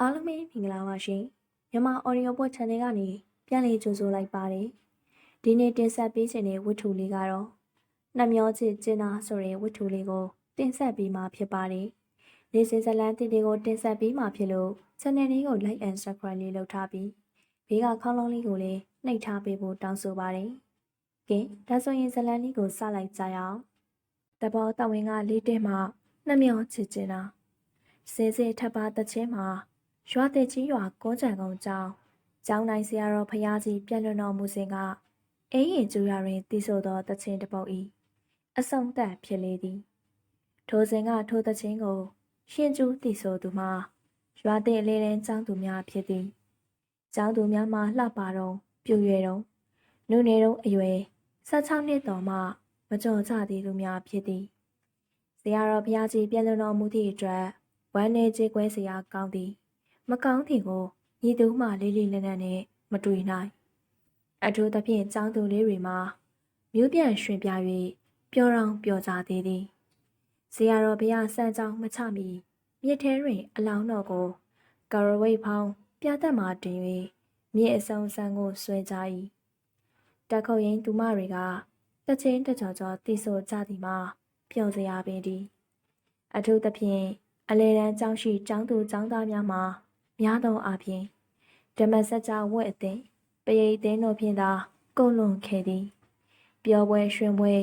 အားလုံးပဲမင်္ဂလာပါရှင်မြန်မာ audio book channel ကနေပြန်လည်ကြိုဆိုလိုက်ပါတယ်ဒီနေ့တင်ဆက်ပေးခြင်းတဲ့ဝတ္ထုလေးကတော့နှမျောချစ်ကျင်းသာဆိုတဲ့ဝတ္ထုလေးကိုတင်ဆက်ပေးမှာဖြစ်ပါတယ်နေစဉ်ဇလန်းတင်တွေကိုတင်ဆက်ပေးမှာဖြစ်လို့ channel လေးကို like and subscribe လေးလုပ်ထားပြီးဘေးကခေါင်းလုံးလေးကိုလည်းနှိပ်ထားပေးဖို့တောင်းဆိုပါတယ်ကဲဒါဆိုရင်ဇလန်းလေးကိုစလိုက်ကြရအောင်တဘောတဝင်းကလေးတဲမှာနှမျောချစ်ကျင်းသာစဲစဲထပ်ပါတချင်းမှာ ရွာတဲ့ကြီးရွာကောကြံကုန်းကျောင်းကျောင်းနိုင်ဆရာတော်ဖရာကြီးပြည့်လွန်တော်မူစဉ်ကအင်းရင်ကျူရတွင်တည်ဆိုသောတခြင်းတစ်ပုဒ်ဤအဆုံးသတ်ဖြစ်လေသည်ထိုစဉ်ကထိုတခြင်းကို ရှင်ကျူးတည်ဆိုသူမှာရွာတဲ့အလေးရင်ကျောင်းသူများဖြစ်သည်ကျောင်းသူများမှာလှပတော့ပြူရွယ်တော့နုနေတော့အရွယ်16နှစ်တော်မှမကြော်ကြသေးသူများဖြစ်သည်ဆရာတော်ဘုရားကြီးပြည့်လွန်တော်မူသည့်အတွက်ဝမ်းနေကြေးကွဲစရာကောင်းသည် မကောင်းသည်ကိုညီသူမှလေးလေးနက်နက်နဲ့မတွေ့နိုင်အထူးသဖြင့်ចောင်းသူလေးတွေမှာမြို့ပြန်ရွှင်ပြ၍ပျော်ရောင်ပျော်ကြသေးသည်ဇေယျတော်ဘုရားစံကြောင်းမချမီမြစ်ထဲတွင် အလောင်းတော်ကိုကာရဝိတ်ဖောင်းပြတ်သက်မှတင်၍မြစ်အစုံစံကိုဆွဲကြ၏တက်ခုတ်ရင်သူမတွေကတချင်းတကြော်ကြော်တီဆိုကြသည်မှာပျော်စရာပင်သည်အထူးသဖြင့်အလေရန်ကျောင်းရှိကျောင်းသူကျောင်းသားများမှာ များသောအားဖြင့်ဓမ္မစကြာဝတ်အသင်ပရိသင်းတို့ဖြင့်သာကုန်လွန်ခဲ့သည်ပျော်ပွဲရွှင်ပွဲ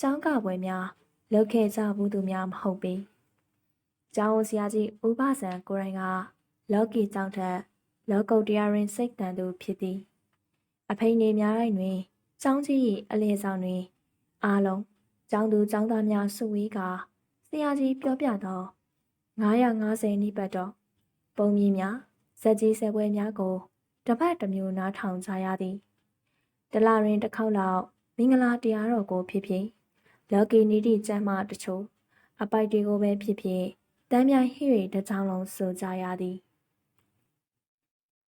ကျောင်းကပွဲများလုပ်ခဲ့ကြဘူးသူများမဟုတ်ပေကျောင်းဆရာကြီးဥပဇံကိုရိုင်းကလော်ကီကျောင်းထက်လောကုတ်တရားရင်စိတ်တန်သူဖြစ်သည်အဖိနေများတိုင်းတွင်ကျောင်းကြီး၏အလေဆောင်တွင်အားလုံးကျောင်းသူကျောင်းသားများစုဝေးကဆရာကြီးပြောပြသော950နိပတ်တော့ ပုံမြင်များဇက်ကြီးဆဲပွဲများကိုတပတ်တစ်မျိုးနားထောင်ကြရသည်တလတွင်တစ်ခေါက်လောက်မင်္ဂလာတရားတော်ကိုဖြစ်ဖြစ်လော်ကီနီတီကျမ်းမာတချို့အပိုက်တွေကိုပဲဖြစ်ဖြစ်တမ်းမြိုင်ဟိရိတစ်ချောင်းလုံးဆိုကြရသည်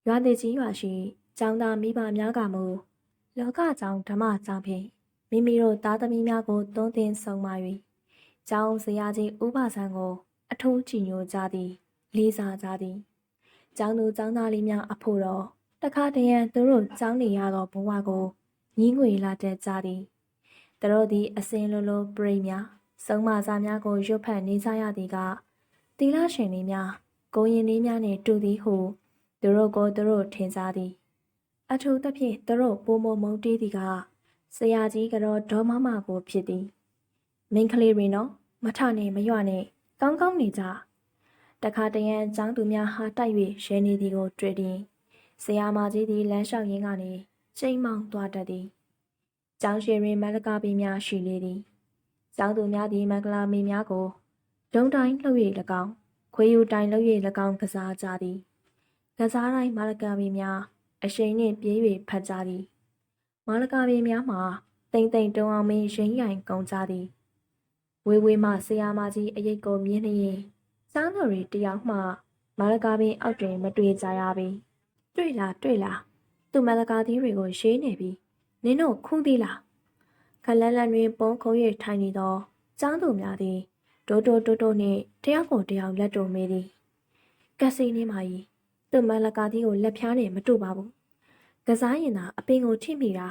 ရွာသေးကြီးရွာရှိကျောင်းသားမိဘများကမူလောကကျောင်းဓမ္မကျောင်းဖြင့်မိမိတို့သားသမီးများကိုသွန်းသင်ဆုံးမ၍ကျောင်းစရာကြီးဥပဆန်းကို အထူးကြည်ညိုကြသည် လေးစားကြသည်ကျောင်းသူကျောင်းသားလေးများအဖို့တော့တခါတရံသူတို့ကျောင်းနေရသောဘဝကိုညီးငွေလာတတ်ကြသည်သူတို့သည်အစင်လိုလိုပြိများဆုံးမစားများကိုရွတ်ဖတ်နေကြရသည်ကတီလာရှင်လေးများကိုရင်လေးများနှင့်တူသည်ဟုသူတို့ကိုသူတို့ထင်ကြသည်အထူးသဖြင့်သူတို့ပိုမမုံတေးသည်ကဆရာကြီးကတော့ဒေါမမကိုဖြစ်သည်မိန်းကလေးတွေနော်မထနဲ့မရွနဲ့ကောင်းကောင်းနေကြ တခါတရံကျောင်းသူများဟာတိုက်၍ရဲနေသည်ကိုတွေ့သည်ဆရာမကြီးသည်လမ်းလျှောက်ရင်းကနေချိန်မောင်းသွားတတ်သည်ကျောင်းရှိတွင်မန္တကာပင်များရှိလေသည်ကျောင်းသူများသည်မင်္ဂလာမင်းများကိုလုံတိုင်းလှုပ်၍၎င်းခွေယူတိုင်းလှုပ်၍၎င်းကစားကြသည်ကစားတိုင်းမန္တကာပင်များအရှိန်နှင့်ပြေး၍ဖတ်ကြသည်မန္တကာပင်များမှာတိမ်တိမ်တုံအောင်မင်းရင်ရိုင်ကုန်ကြသည်ဝေဝေမှဆရာမကြီးအရေးကိုမြင်နေရင် စားတော်ရီတယောက်မှမလကာပင်အောက်တွင် မတွေ့ကြရပြီတွေ့လားတွေ့လားသူမလကာသီးတွေကိုရေးနေပြီနင်းတို့ခုံးသီးလားခလန်းလန်းတွင် ပုံခုံး၍ထိုင်နေသောចောင်းသူများသည်ဒိုးဒိုးတိုးတိုးနှင့်တယောက်ကိုတယောက်လက်တုံမေးသည်ကက်စိနေမာကြီးသူမလကာသီးကိုလက်ဖြားနဲ့မတို့ပါဘူးကစားရင်သာအပင်ကိုထိမိတာ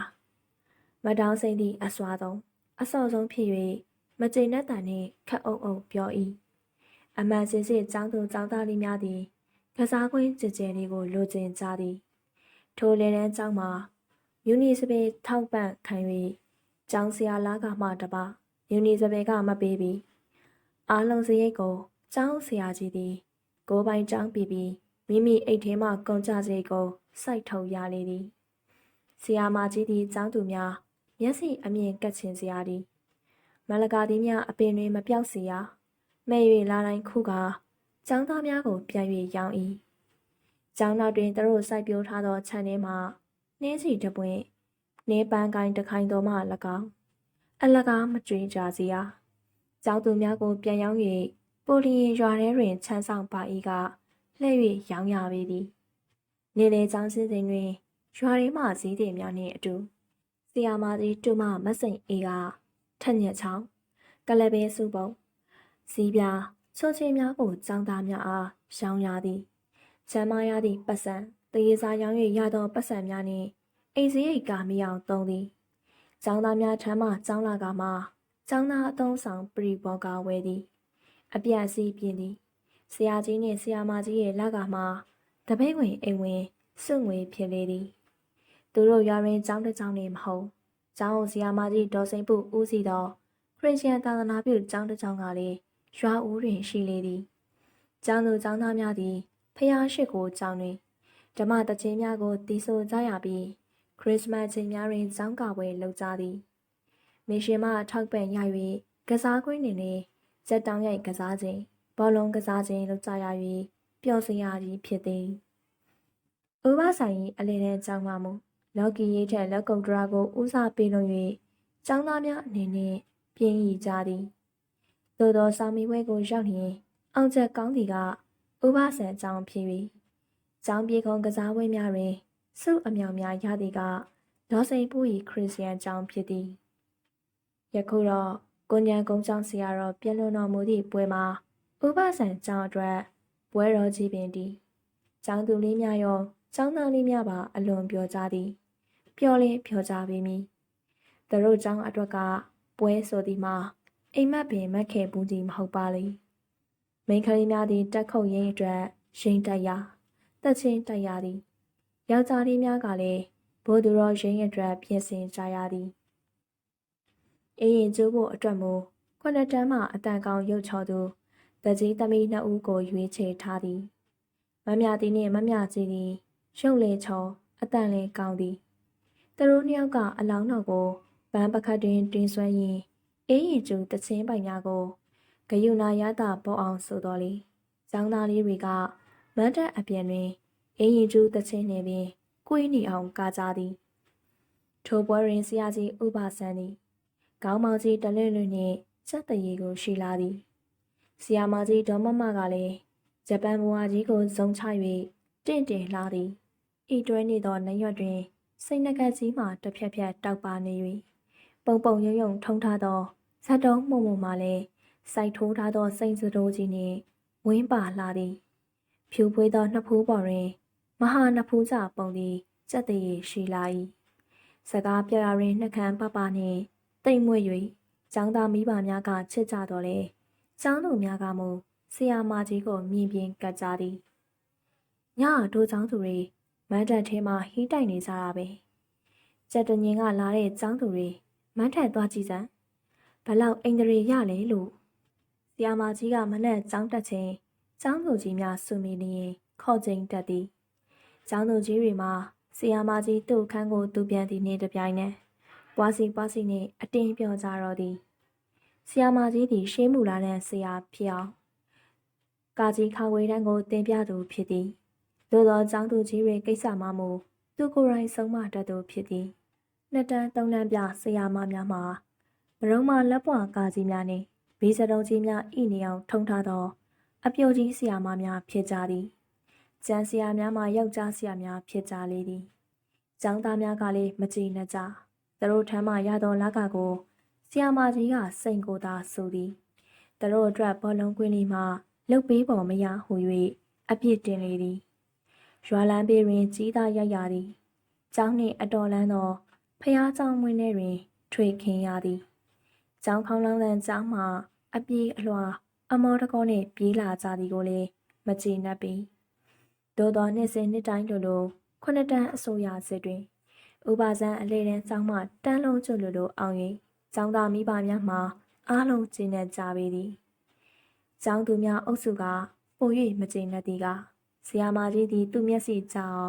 မတောင်းစိမ့်သည့်အစွာဆုံးအစော့ဆုံးဖြစ်၍မကျိန်တဲ့တန်နှင့်ခက်အုပ်အုပ်ပြော၏ အမှန်စင်စစ်ចောင်းသူចောင်းသားလေးများသည်ကစားကွင်းကြည်ကြဲလေးကိုလိုချင်ကြသည်ထိုလေတန်းကျောင်းမှာယူနီစပေထောက်ပံ့ခံ၍ကျောင်းဆရာလာကမှတပါယူနီစပေကမပေးပြီးအားလုံးစရိတ်ကိုကျောင်းဆရာကြီးသည်ကိုပိုင်ကျောင်းပြီးပြီးမိမိအိတ်ထဲမှကုန်ကြစရိတ်ကိုစိုက်ထုတ်ရလေသည်ဆရာမကြီးသည်ကျောင်းသူများမျက်စိအမြင်ကတ်ချင်စရာသည်မလကာသည်များအပင်တွင်မပြောက်စေရ မဲ့၍လာတိုင်းခုကចောင်းသားများကိုပြန်၍ရောင်း၏။ကျောင်းနောက်တွင်သူတို့စိုက်ပျိုးထားသောခြံထဲမှနှင်းစီတပွင့်နေပန်းကိုင်းတခိုင်တော်မှ၎င်းအလကားမကြွေးကြစီရ။ကျောင်းသူများကိုပြန်ရောင်း၍ပိုလီရင်ရွာထဲတွင်ခြံဆောင်ပါ၏ကလှည့်၍ရောင်းရပေသည်။နေလေကျောင်းစင်းစဉ်တွင်ရွာထဲမှစည်းတွေများနှင့်အတူဆီယာမာကြီးတူမမစိန်အေးကထက်ညက်ချောင်းကလပဲစုပုံ စီးပြချိုချင်းများကိုចောင်းသားများအားရှောင်းရသည်ချမ်းမာရသည့်ပတ်စံတရေစာရောင်း၍ရသောပတ်စံများနှင့်အိမ်စရိတ်ကာမီအောင်သုံးသည်။ကျောင်းသားများထမ်းမှကျောင်းလာကမှကျောင်းသားအသုံးဆောင်ပရိဘောကဝဲသည်။အပြတ်စီးပြင်းသည်။ဆရာကြီးနှင့်ဆရာမကြီးရဲ့လက်ကမှတပိတ်ဝင်အိမ်ဝင်စွန့်ငွေဖြစ်လေသည်။သူတို့ရွာရင်းကျောင်းတစ်ကျောင်းနေမဟုတ်။ကျောင်းဆရာမကြီးဒေါ်စိန်ပုဦးစီသောခရစ်ယာန်သာသနာပြုကျောင်းတစ်ကျောင်းကလည်း ရွာဦးတွင်ရှိလေသည်။ကျောင်းသူကျောင်းသားများသည်ဖျားရှိကိုကျောင်းတွင်ဓမ္မတခြင်းများကိုတည်ဆိုကြရပြီးခရစ်စမတ်ချိန်များတွင်ကျောင်းကပွဲလုပ်ကြသည်မရှင်မထောက်ပံ့ရ၍ကစားကွင်းတွင်လည်းစက်တောင်းရိုက်ကစားခြင်းဘောလုံးကစားခြင်းလုပ်ကြရ၍ပျော်စရာကြီးဖြစ်သည်ဥပဆိုင်၏အလယ်တန်းကျောင်းမှမူလော်ကီရေးထက်လက်ကုံဒရာကိုဦးစားပေးလို့၍ကျောင်းသားများအနေနဲ့ပြင်းရည်ကြသည် သို့သောစာမီဝဲကိုရောက်လျင်အောင်ချက်ကောင်းသည်ကဥပဆန်အကြောင်းဖြစ်၍ကျောင်းပြေခုံကစားပွဲများတွင်စုအမြောင်များရသည်ကဒေါ်စိန်ပူ၏ခရစ်ယာန်ကျောင်းဖြစ်သည်ယခုတော့ကိုညံကုန်းကျောင်းဆရာတော်ပြန်လွန်တော်မူသည့်ပွဲမှာဥပဆန်ကျောင်းအတွက်ပွဲတော်ကြီးပင်သည်ကျောင်းသူလေးများရောကျောင်းသားလေးများပါအလွန်ပြောကြသည်ပျော်လင်းပြောကြပေမည်သူတို့ကျောင်းအတွက်ကပွဲဆိုသည်မှာ အိမ်မက်ပင်မက်ခဲ့ဘူးကြီးမဟုတ်ပါလိမ့်မိန်းကလေးများသည်တက်ခုတ်ရင်းအတွက်ရင်တက်ရတက်ချင်းတက်ရသည်ယောက်ျားလေးများကလည်းဘိုးသူတော်ရင်းအတွက်ပြင်ဆင်ကြရသည်အေးရင်ကျိုးဖို့အတွက်မူခုနှစ်တန်းမှအတန်ကောင်ရုပ်ချော်သူတကြီးသမီးနှစ်ဦးကိုရွေးချယ်ထားသည်မမြသည်နှင့်မမြကြီးသည်ရုပ်လေချော်အတန်လေကောင်းသည်သူတို့နှစ်ယောက်ကအလောင်းတော်ကိုဗန်းပခတ်တွင်တွင်ဆွဲရင်း အေးရင်ကျူတချင်းပိုင်များကိုဂယုနာရတာပေါ်အောင်ဆိုတော်လေ။ကျောင်းသားလေးတွေကမတ်တက်အပြင်တွင်အင်းရင်ကျူးတချင်းနှင့်ပင်ကိုင်းနေအောင်ကာကြသည်။ထိုပွဲတွင်ဆရာကြီးဥပဆန်းသည်ခေါင်းမောင်ကြီးတလွင့်လွင့်နှင့်စက်တရီကိုရှိလာသည်။ဆရာမကြီးဒေါ်မမကလည်းဂျပန်ဘွားကြီးကိုဇုံချ၍တင့်တယ်လာသည်။ဤတွဲနေသောနရွက်တွင်စိတ်နှကကြီးမှတစ်ဖြက်ဖြက်တောက်ပါနေ၍ပုံပုံရုံရုံထုံထားသော ဇတ်တုံးမှုံမှုမှလည်းစိုက်ထိုးထားသောစိန်စတိုးကြီးနှင့်ဝင်းပါလာသည် ဖြူပွေးသောနှစ်ဖူးပေါ်တွင် မဟာနှစ်ဖူးစာပုံသည်စက်တည်းရှိလာ၏စကားပြောရရင်နှကန်းပပနှင့်တိမ်မွေ့၍ចောင်းသားမိဘများကချစ်ကြတော်လေចောင်းသူများကမူဆရာမကြီးကိုမြင်ပြင်ကတ်ကြသည်ညတို့ចောင်းသူတွေမန်းတက်ထဲမှာဟီးတိုက်နေကြတာပဲစက်တညင်ကလာတဲ့ចောင်းသူတွေမန်းထက်သွားကြည့်စမ်း ဘလောက်အိန္ဒြေရလဲလို့ဆရာမကြီးကမနဲ့ចောင်းတက်ချင်းចောင်းသူကြီးများစုမိနေရင်ခေါ်ချိန်တက်သည်ចောင်းသူကြီးတွေမှာဆရာမကြီးသူ့ခန်းကိုသူပြန်သည်နေတပြိုင်နက်ပွားစီပွားစီနဲ့အတင်းပြောကြတော့သည်ဆရာမကြီးသည်ရှေးမူလာတဲ့ဆရာဖြစ်အောင်ကာကြီးခါဝေးတန်းကိုတင်ပြသူဖြစ်သည်သို့သောចောင်းသူကြီးတွေကိစ္စမှမူသူကိုယ်တိုင်ဆုံးမတတ်သူဖြစ်သည်နှစ်တန်းသုံးတန်းပြဆရာမများမှာ ဗရုံမှလက်ပွာကာကြီးများနှင့်ဘေးစတုံးကြီးများဤနေအောင်ထုံထားသော အပြိုကြီးဆရာမများဖြစ်ကြသည်ကျန်ဆရာများမှယောက်ျားဆရာများဖြစ်ကြလေသည်ចောင်းသားများကလည်းမကြည်နှကြသူတို့ထမ်းမှရသောလကကိုဆရာမကြီးကစိန်ကိုသာဆိုသည်သူတို့အတွက်ဘောလုံးကွင်းလေးမှာလုတ်ပေးပေါ်မရဟု၍အပြစ်တင်လေသည်ရွာလန်းပေတွင်ကြီးသားရရသည်ကျောင်းနှင့်အတော်လန်းသောဖျားကျောင်းဝင်းထဲတွင် ထွေခင်ရသည် ကျောင်းခေါင်းလောင်းတန်းကျောင်းမှအပြေးအလွှာအမောတကောနဲ့ပြေးလာကြသည်ကိုလည်းမကျေနပ်ပေ။သို့သောနှစ်စဉ်နှစ်တိုင်းလိုလိုခုနှစ်တန်းအစိုးရစစ်တွင်ဥပဇံအလေတန်းကျောင်းမှတန်းလုံးကျွလိုလိုအောင်၍ကျောင်းသားမိဘများမှအားလုံးကျေနပ်ကြပေသည်။ကျောင်းသူများအုပ်စုကပို၍မကျေနပ်သည်ကဆရာမကြီးသည်သူ့မျက်စိကြောင်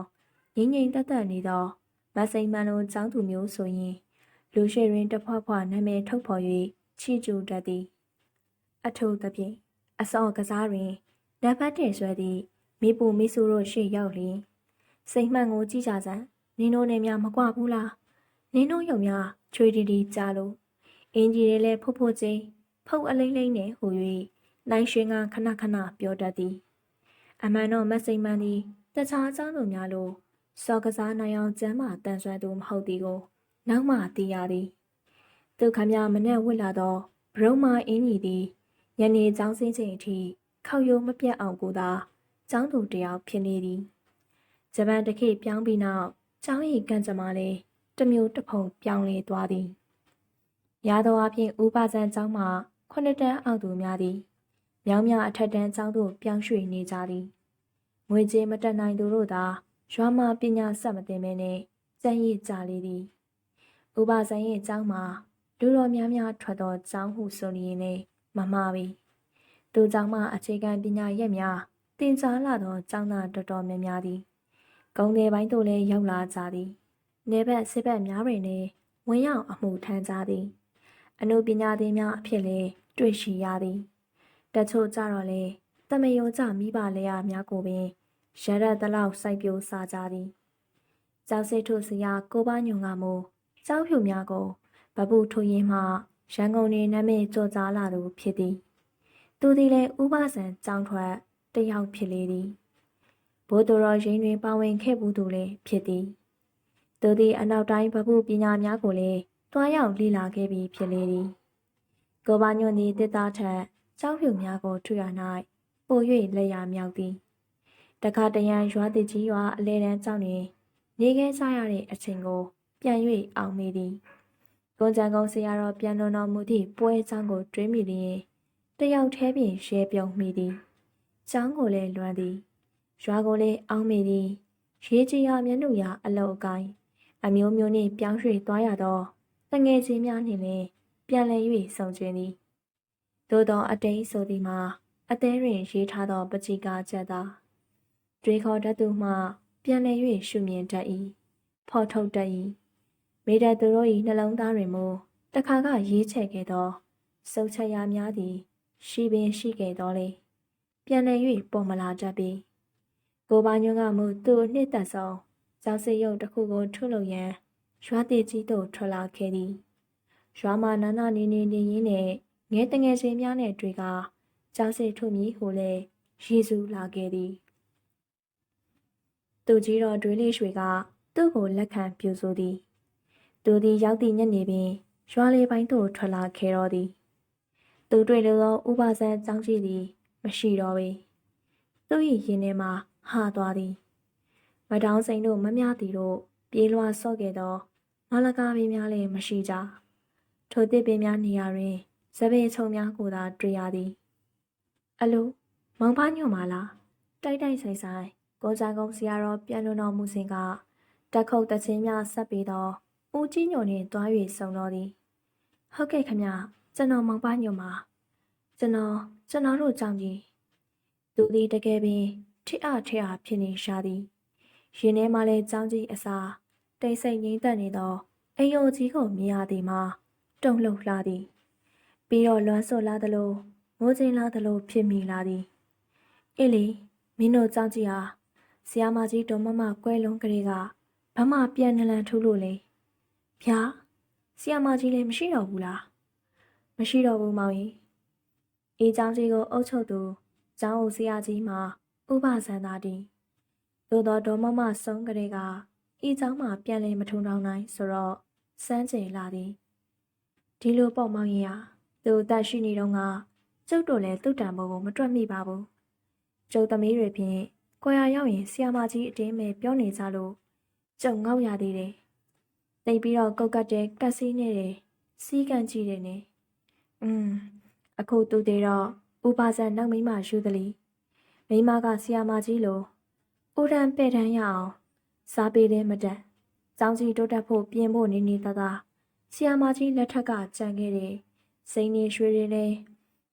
ငိမ့်ငိမ့်တက်တက်နေသောမစိန်မှန်လိုကျောင်းသူမျိုးဆိုရင် လူရှိတွင်တဖွားဖွားနာမည်ထုတ်ဖော်၍ချီကျူတတ်သည် အထို့သဖြင့်အစောကစားတွင်နံပါတ်တင်ဆွဲသည့်မိပူမိဆူတို့ရှေ့ရောက်လျင်စိတ်မှန်ကိုကြည့်ကြစမ်းနင်းတို့နဲ့များမကွဘူးလားနင်းတို့ယုံများချွေတီတီကြားလို့အင်ဂျီတွေလည်းဖုတ်ဖုတ်ချင်းဖုတ်အလိမ့်လိမ့်နဲ့ဟူ၍နိုင်ရွှေကခဏခဏပြောတတ်သည် အမှန်တော့မစိမ့်မှန်သည်တခြားအကြောင်းတို့များလို့စော်ကစားနိုင်အောင်ကျမ်းမာတန်ဆွမ်းသူမဟုတ်သည်ကို နောက်မှသိရသည်သူခမမနဲ့ဝစ်လာသောဘရုံမာအင်းကြီးသည်ညနေကျောင်းစင်းချိန်အထိခောက်ရိုးမပြတ်အောင်ကိုသာကျောင်းသူတစ်ယောက်ဖြစ်နေသည်ဂျပန်တခေတ်ပြောင်းပြီးနောက်ကျောင်း၏ကံကြမ္မာလည်းတစ်မျိုးတစ်ဖုံပြောင်းလဲသွားသည်ရာတော်အဖြစ်ဥပဇံကျောင်းမှာခုနှစ်တန်းအောက်သူများသည်မြောင်းမြအထက်တန်းကျောင်းသို့ပြောင်းရွှေ့နေကြသည်ငွေကြေးမတက်နိုင်သူတို့သာရွာမှာပညာဆက်မတင်မဲနဲ့စံရည်ကြလေသည် ဥပဇံရဲ့ကျောင်းမှာလူတော်များများထွက်သောကျောင်းဟုဆိုလျင်လည်းမမှားပြီသူကျောင်းမှာအခြေခံပညာရက်များတင်ကြားလာသောကျောင်းသားတော်တော်များများသည်ဂုံတွေပိုင်းသို့လည်းရောက်လာကြသည်နေဘက်စစ်ဘက်များတွင်လည်းဝင်ရောက်အမှုထမ်းကြသည်အနုပညာသည်များအဖြစ်လည်းတွေ့ရှိရသည်တချို့ကြတော့လေတမယုံကြမိပါလေရများကိုပင်ရရက်တလောက်စိုက်ပျိုးစားကြသည်ကျောက်စစ်ထုစရာကိုပါညုံကမူ ကျောက်ဖြူများကိုဗပုထိုးရင်မှရန်ကုန်နေနာမည်ကြော်ကြားလာသူဖြစ်သည် သူသည်လည်းဥပဇံကြောင်းထွက်တယောက်ဖြစ်လေသည်ဘိုးတော်ရင်းတွင်ပါဝင်ခဲ့ဘူးသူလည်းဖြစ်သည်သူသည်အနောက်တိုင်းဗပုပညာများကိုလည်းတွားရောက်လေ့လာခဲ့ပြီးဖြစ်လေသည်ကိုပါညွန့်သည်တစ်သားထက်ကျောင်းဖြူများကိုထွရ၌ပို၍လက်ရမြောက်သည်တခါတရံရွာတကြီးရွာအလဲတန်းကျောင်းတွင်နေခဲ့ကြရတဲ့အချိန်ကို ပြန်၍အောင်မိသည်ကွန်ကြံကုန်းဆရာတော်ပြန်လွန်တော်မူသည့်ပွဲအကြောင်းကိုတွေးမိလျင်တယောက်တည်းပင်ရဲပြုံမိသည်ကျောင်းကိုလည်းလွမ်းသည်ရွာကိုလည်းအောင်းမိသည်ရေးကြီးရမျက်နှာရအလုတ်အကိုင်းအမျိုးမျိုးနှင့်ပြောင်းရွှေ့သွားရသောတငယ်ချင်းများနှင့်လည်းပြန်လည်၍ဆုံကျင်သည်သို့သောအတိတ်ဆိုသည်မှာအသေးတွင်ရေးထားသောပจิကာချက်သာတွေးခေါ်တတ်သူမှ ပြန်လည်၍ရှုမြင်တတ်၏ဖော်ထုတ်တတ်၏ မိတ္တသူတို့၏နှလုံးသားတွင်မူတခါကရေးချဲ့ခဲ့သောစုပ်ချက်ရများသည် ရှိပင်ရှိခဲ့တော်လေပြန်လည်၍ပေါ်မလာတတ်ပြီကိုပါညွန့်ကမူသူ့နှစ်သက်ဆုံးကျောင်းစစ်ရုပ်တစ်ခုကိုထုတ်လုပ်ရန်ရွာတည်ကြီးသို့ထွက်လာခဲ့သည်ရွာမှာနာနာနေနေနေရင်းနဲ့ငဲတငယ်ချင်းများနဲ့တွေ့ကကျောင်းစစ်ထုတ်မည်ဟိုလေယေစုလာခဲ့သည်သူကြီးတော်တွေးလေးရွှေကသူ့ကိုလက်ခံပြုစုသည် သူသည်ရောက်သည့်ညနေပင်ရွာလေးပိုင်းသို့ထွက်လာခဲ့တော်သည် သူတွေ့လိုသောဥပဇံကျောင်းကြီးသည် မရှိတော့ပေသူ၏ရင်ထဲမှာဟာသွားသည် မတောင်းစိန်တို့မမြသည်တို့ပြေးလွှားဆော့ခဲ့သောမလကားပင်များလည်းမရှိကြထိုတစ်ပင်များနေရာတွင်စပင်ချုံများကိုသာတွေ့ရသည်အလိုမောင်ဖားညွန့်ပါလားတိုက်တိုက်ဆိုင်ဆိုင်ကိုကြကုန်းဆရာတော်ပြန်လွန်တော်မူစဉ်ကတက်ခုတ်တချင်းများဆက်ပြီးတော့ ဦးကြီးညိုနှင့်တွား၍ဆုံတော်သည်ဟုတ်ကဲ့ခမကျွန်တော်မောင်ဖားညွန့်ပါကျွန်တော်ကျွန်တော်တို့ကြောင့်ကြီးသူသည်တကယ်ပင်ထိအထအဖြစ်နေရှာသည်ရင်ထဲမှာလည်းကြောင်းကြီးအစာတိတ်ဆိတ်ငိမ့်သက်နေသောအိမ်ယိုကြီးကိုမြင်ရသည်မှာတုန်လှုပ်လာသည်ပြီးတော့လွမ်းဆော်လာသလိုမိုးချင်းလာသလိုဖြစ်မိလာသည်အေးလေမင်းတို့ကြောင်းကြီးဟာဆရာမကြီးတော်မမကွဲလုံးကလေးကဘမပြန်နလန်ထူးလို့လေ ဗျာဆရာမကြီးလည်းမရှိတော့ဘူးလားမရှိတော့ဘူးမောင်ကြီးအေးเจ้าကြီးကိုအုပ်ချုပ်သူเจ้าဦးဆရာကြီးမှာဥပဇန်သာတည်သို့သောဒေါ်မမဆုံးကလေးကဤเจ้าမှာပြန်လဲမထုံထောင်နိုင်ဆိုတော့စမ်းကြင်လာသည်ဒီလိုပေါ့မောင်ကြီးဟာသူအသက်ရှိနေတော့ကကျုပ်တို့လည်းသူ့တံမိုးကိုမတွက်မိပါဘူးကျုပ်သမီးတွေဖြင့်ကိုရရောက်ရင်ဆီယာမကြီးအတင်းမဲ့ပြောနေကြလို့ကျုံငေါ့ရသေးတယ် တိတ်ပြီးတော့ကုတ်ကတ်တဲ့ကက်စီနဲ့တယ်စီးကန်ကြည့်တယ်နေอืมအခုသူတွေတော့ဥပါဇန်နောက်မိမယူသလီမိမကဆီယာမကြီးလိုဦးရန်ပဲ့တန်းရအောင်စားပေးတယ်မတန်။ကျောင်းကြီးတိုးတက်ဖို့ပြင်ဖို့နေနေသားသားဆီယာမကြီးလက်ထက်ကကြံခဲ့တယ်။စိန်နေရွှေတွေလည်း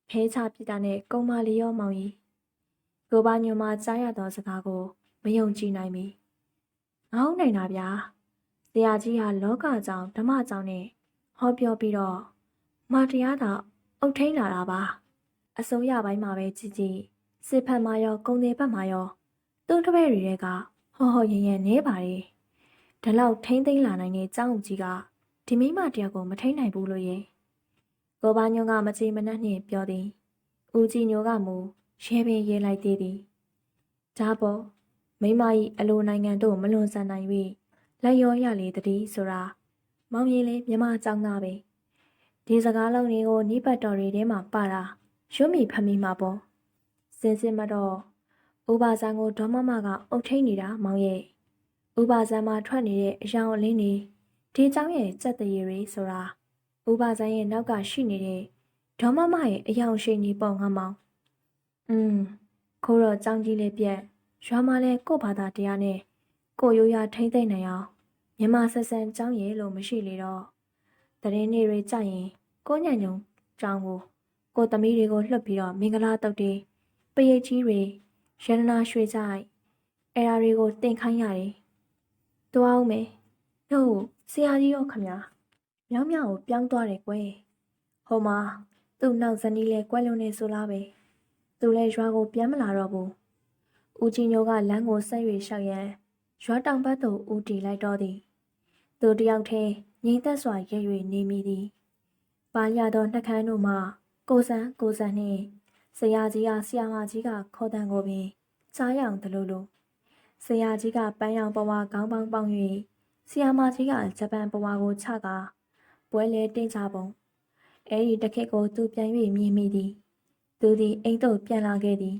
ဖဲချပြစ်တာနဲ့ကုံမလီရောမောင်ကြီးကိုပါညွန်မှာကြားရသောစကားကိုမယုံကြည်နိုင်မီ။ငေါင်းနိုင်တာဗျာ။ ဆရာကြီးဟာလောကကြောင်ဓမ္မကြောင်နဲ့ဟောပြောပြီးတော့မတရားသာအုတ်ထိန်လာတာပါ။အစိုးရပိုင်းမှာပဲကြည်ကြည်စစ်ဖက်မှာရောကုံတွေဘက်မှာရောသူ့တပည့်တွေကဟောဟောရင်ရင်နေပါတယ်။ဒါလောက်ထိမ့်သိမ့်လာနိုင်တဲ့ကျောင်းကြီးကဒီမိမတယောက်ကိုမထိန်နိုင်ဘူးလို့ရဲ့။ကိုပါညွန့်ကမချေမနှက်နှင့်ပြောသည်။ဦးကြီးညိုကမူရဲပင်ရေးလိုက်သေးသည်။ဒါပေါ်မိမ၏အလိုနိုင်ငံတို့မလွန်ဆန်နိုင်၍ လက်ရောရလေတည်းဆိုတာမောင်ရင်လေးမြမကျောင်းသားပဲ။ဒီစကားလုံးတွေကိုနိပတ်တော်တွေထဲမှာပါတာရွတ်မိဖမိမှာပေါ့။စင်စစ်မတော့ ဥပါဇံကိုဒေါမမကအုတ်ထိန်နေတာမောင်ရဲ့ဥပါဇံမှာထွက်နေတဲ့အယောင်အလင်းတွေဒီเจ้าရဲ့စက်တရေတွေဆိုတာဥပါဇံရဲ့နောက်ကရှိနေတဲ့ဒေါမမရဲ့အယောင်ရှိန်ကြီးပုံငါမောင်อืมခိုးတော့เจ้าကြီးလေးပြက်ရွာမှာလဲကို့ဘာသာတရားနဲ့ကိုရိုးရထိမ့်သိမ့်နိုင်အောင် မြန်မာဆက်ဆန်ကျောင်းရည်လို့မရှိလေတော့တရင်နေတွေကြရင်ကိုညံညုံကျောင်းကိုကိုသမီးတွေကိုလှုပ်ပြီးတော့မင်္ဂလာတုတ်တွေပရိတ်ကြီးတွေရတနာရွှေကြိုက်အဲရာတွေကိုတင်ခိုင်းရတယ်။တွားအောင်မယ်။တို့ဆရာကြီးရောခမညာမြောင်းမြောင်ကိုပြောင်းသွားတယ်ကွယ်။ဟိုမှာသူ့နောက်ဇနီးလဲကွယ်လွန်နေဆိုလားပဲ။သူလဲရွာကိုပြန်မလာတော့ဘူး။ဦးချင်းညိုကလမ်းကိုဆက်၍ရှောက်ရန်ရွာတောင်ဘက်သို့ဦးတည်လိုက်တော့သည် သူတယောက်တည်းငြိမ်သက်စွာရဲ၍နေမိသည်။ပါရသောနှက်ခမ်းတို့မှကိုစံကိုစံနှင့်ဆရာကြီးကဆရာမကြီးကခေါ်တန်ကိုပင်စားရအောင်တလို့လို့ဆရာကြီးကပန်းရောင်ပဝါခေါင်းပေါင်းပေါင်း၍ဆရာမကြီးကဂျပန်ပဝါကိုချကာပွဲလေတင်ချပုံအဲဒီတစ်ခက်ကိုသူပြန်၍မြင်မိသည်သူသည်အိမ်သို့ပြန်လာခဲ့သည်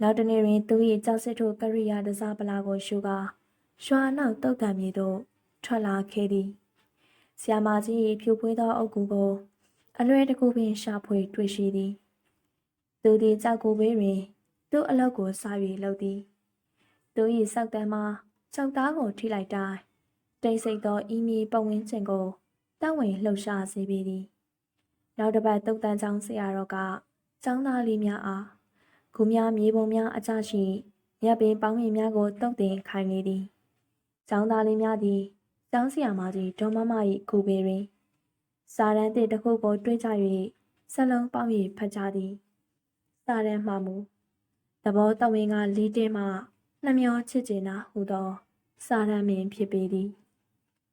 နောက်တနေ့တွင်သူ၏ကြောက်စစ်ထိုကရိယာတစားပလာကိုရှုကာရွာနောက်တုတ်တံမြေသို့ ထွက်လာခဲ့သည်ဆရာမကြီး၏ဖြူဖွေးသောအုပ်ကူကိုအလွဲတကူပင်ရှာဖွေတွေ့ရှိသည်သူသည်ကြောက်ကိုဘေးတွင် သူ့အလောက်ကိုစား၍လှုပ်သည်သူ၏စောက်တမ်းမှာကြောက်သားကိုထိလိုက်တိုင်းတိတ်ဆိတ်သောဤမီပတ်ဝန်းကျင်ကိုတောက်ဝင်လှုပ်ရှားစေပေသည်နောက်တစ်ပတ်တုတ်တန်ချောင်းဆရာတော်ကចောင်းသားလေးများအားခုများမြေပုံများအကြရှိရပ်ပင်ပေါင်းမြင်များကိုတုတ်တင်ခိုင်းနေသည်ចောင်းသားလေးများသည် ကျောင်းဆရာမကြီးဒေါ်မမ၏ခုဘေးတွင်စာရန်တစ်တစ်ခုကိုတွေးကြ၍စလုံးပေါင်း၍ဖတ်ကြသည်စာရန်မှမူသဘောတဝင်ကလေးတင်းမှနှမျောချစ်ကျင်နာဟူသောစာရန်မင်းဖြစ်ပေသည်